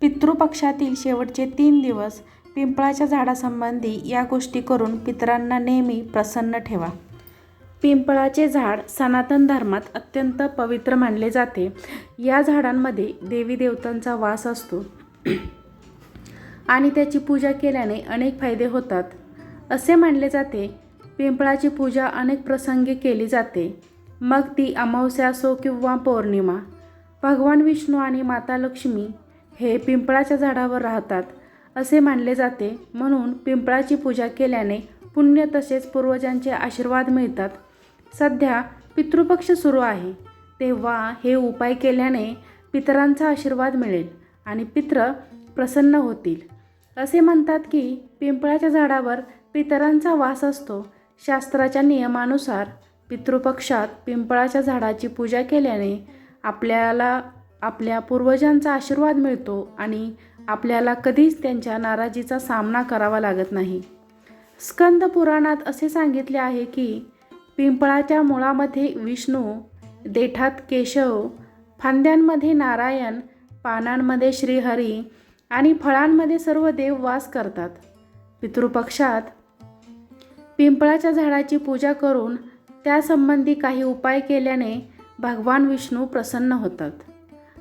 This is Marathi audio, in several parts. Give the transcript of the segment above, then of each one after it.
पितृपक्षातील शेवटचे तीन दिवस पिंपळाच्या झाडासंबंधी या गोष्टी करून पितरांना नेहमी प्रसन्न ठेवा. पिंपळाचे झाड सनातन धर्मात अत्यंत पवित्र मानले जाते. या झाडांमध्ये देवी देवतांचा वास असतो. आणि त्याची पूजा केल्याने अनेक फायदे होतात. असे मानले जाते पिंपळाची पूजा अनेक प्रसंगी केली जाते. मग ती अमावस्या असो किंवा पौर्णिमा भगवान विष्णू आणि माता लक्ष्मी हे पिंपळाच्या झाडावर राहतात असे मानले जाते. म्हणून पिंपळाची पूजा केल्याने पुण्य तसेच पूर्वजांचे आशीर्वाद मिळतात. सध्या पितृपक्ष सुरू आहे. तेव्हा हे उपाय केल्याने पितरांचा आशीर्वाद मिळेल आणि पित्र प्रसन्न होतील. असे म्हणतात की पिंपळाच्या झाडावर पितरांचा वास असतो. शास्त्राच्या नियमानुसार पितृपक्षात पिंपळाच्या झाडाची पूजा केल्याने आपल्याला आपल्या पूर्वजांचा आशीर्वाद मिळतो आणि आपल्याला कधीच त्यांच्या नाराजीचा सामना करावा लागत नाही. स्कंद पुराणात असे सांगितले आहे की पिंपळाच्या मुळामध्ये विष्णू देठात केशव फांद्यांमध्ये नारायण पानांमध्ये श्रीहरी आणि फळांमध्ये सर्व देव वास करतात. पितृपक्षात पिंपळाच्या झाडाची पूजा करून त्यासंबंधी काही उपाय केल्याने भगवान विष्णू प्रसन्न होतात.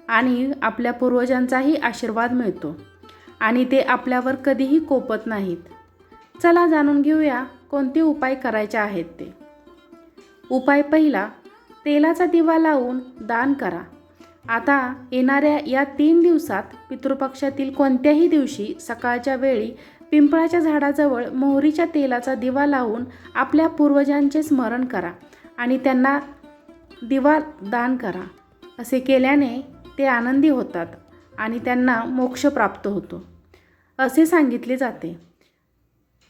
आणि आपल्या पूर्वजांचाही आशीर्वाद मिळतो. आणि ते आपल्यावर कधीही कोपत नाहीत. चला जाणून घेऊया कोणते उपाय करायचे आहेत ते. उपाय पहिला तेलाचा दिवा लावून दान करा. आता येणाऱ्या या तीन दिवसात पितृपक्षातील कोणत्याही दिवशी सकाळच्या वेळी पिंपळाच्या झाडाजवळ मोहरीच्या तेलाचा दिवा लावून आपल्या पूर्वजांचे स्मरण करा आणि त्यांना दिवा दान करा. असे केल्याने ते आनंदी होतात आणि त्यांना मोक्ष प्राप्त होतो. असे सांगितले जाते.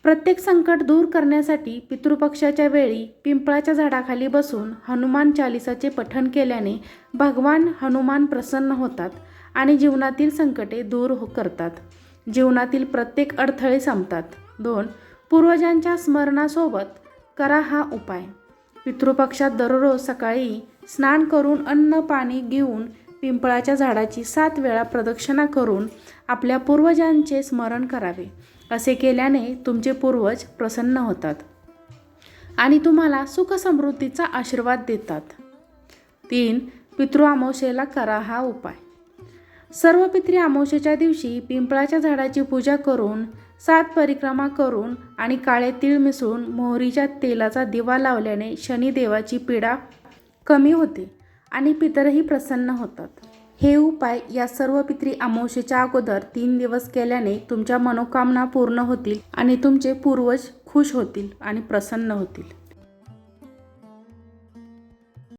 प्रत्येक संकट दूर करण्यासाठी पितृपक्षाच्या वेळी पिंपळाच्या झाडाखाली बसून हनुमान चालिसाचे पठण केल्याने भगवान हनुमान प्रसन्न होतात आणि जीवनातील संकटे दूर हो करतात. जीवनातील प्रत्येक अडथळे संपतात. दोन पूर्वजांच्या स्मरणासोबत करा हा उपाय. पितृपक्षात दररोज सकाळी स्नान करून अन्न पाणी घेऊन पिंपळाच्या झाडाची सात वेळा प्रदक्षिणा करून आपल्या पूर्वजांचे स्मरण करावे. असे केल्याने तुमचे पूर्वज प्रसन्न होतात आणि तुम्हाला सुखसमृद्धीचा आशीर्वाद देतात. तीन पितृ अमावस्येला करा हा उपाय. सर्व पित्री अमावस्येच्या दिवशी पिंपळाच्या झाडाची पूजा करून सात परिक्रमा करून आणि काळे तीळ मिसळून मोहरीच्या तेलाचा दिवा लावल्याने शनिदेवाची पीडा कमी होते. आणि पितरही प्रसन्न होतात. हे उपाय या सर्व पित्री अमावशेच्या अगोदर तीन दिवस केल्याने तुमच्या मनोकामना पूर्ण होतील आणि तुमचे पूर्वज खुश होतील आणि प्रसन्न होतील.